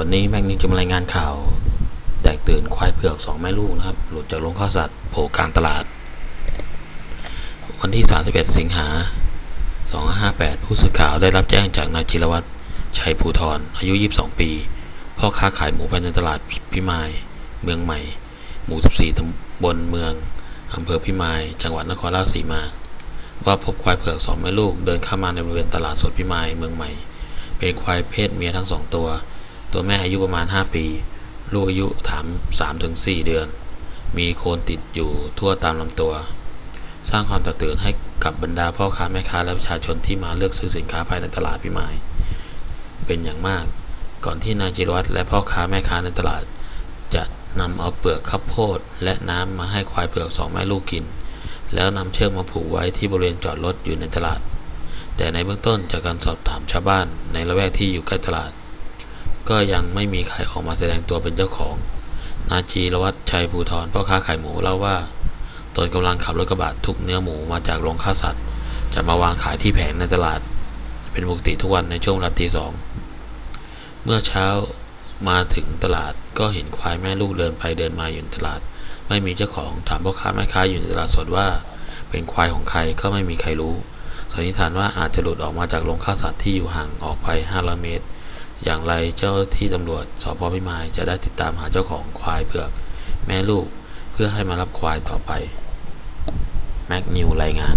วันนี้แม็กนิวจะมารายงานข่าว แตกตื่นควายเผือกสองแม่ลูกนะครับ หลุดจากโรงฆ่าสัตว์โผล่กลางตลาด วันที่ 31 สิงหา 2558 ผู้สื่อข่าวได้รับแจ้งจากนายจิรวัตรชัยภูธรอายุ 22 ปี พ่อค้าขายหมูภายในตลาดพิมาย เมืองใหม่ หมู่ 14ตำบลเมืองอำเภอพิมาย จังหวัดนครราชสีมา ว่าพบควายเผือกสองแม่ลูกเดินเข้ามาในบริเวณตลาดสดพิมายเมืองใหม่ เป็นควายเพศเมียทั้งสองตัว ตัวแม่อายุประมาณ 5 ปี ลูกอายุถาม3-4เดือน มีโคนติดอยู่ทั่วตามลำตัว สร้างความตื่นให้กับบรรดาพ่อค้าแม่ค้าและประชาชนที่มาเลือกซื้อสินค้าภายในตลาดพิมาย เป็นอย่างมาก ก่อนที่นายจิรวัตรและพ่อค้าแม่ค้าในตลาด จะนำเอาเปลือกข้าวโพดและน้ำมาให้ควายเผือกสองแม่ลูกกิน แล้วนำเชือกมาผูกไว้ที่บริเวณจอดรถอยู่ในตลาด แต่ในเบื้องต้นจากการสอบถามชาวบ้านในละแวกที่อยู่ใกล้ตลาด ก็ยังไม่มีใครออกมาแสดงตัวเป็นเจ้าของ นาจีรวัตรชัยภูธรพ่อค้าขายหมูเล่าว่า ตนกำลังขับรถกระบะทุกเนื้อหมูมาจากโรงฆ่าสัตว์ จะมาวางขายที่แผงในตลาด เป็นปกติทุกวันในช่วงรัตีสอง เมื่อเช้ามาถึงตลาดก็เห็นควายแม่ลูกเดินไปเดินมาอยู่ในตลาด ไม่มีเจ้าของถามพ่อค้าแม่ค้าอยู่ในตลาดสดว่า เป็นควายของใครก็ไม่มีใครรู้สันนิษฐานว่าอาจจะหลุดออกมาจากโรงฆ่าสัตว์ที่อยู่ห่างออกไป500เมตร อย่างไรเจ้าที่ตำรวจสพพิมายจะได้ติดตามหาเจ้าของควายเผือก แม่ลูกเพื่อให้มารับควายต่อไป แม็กนิวรายงาน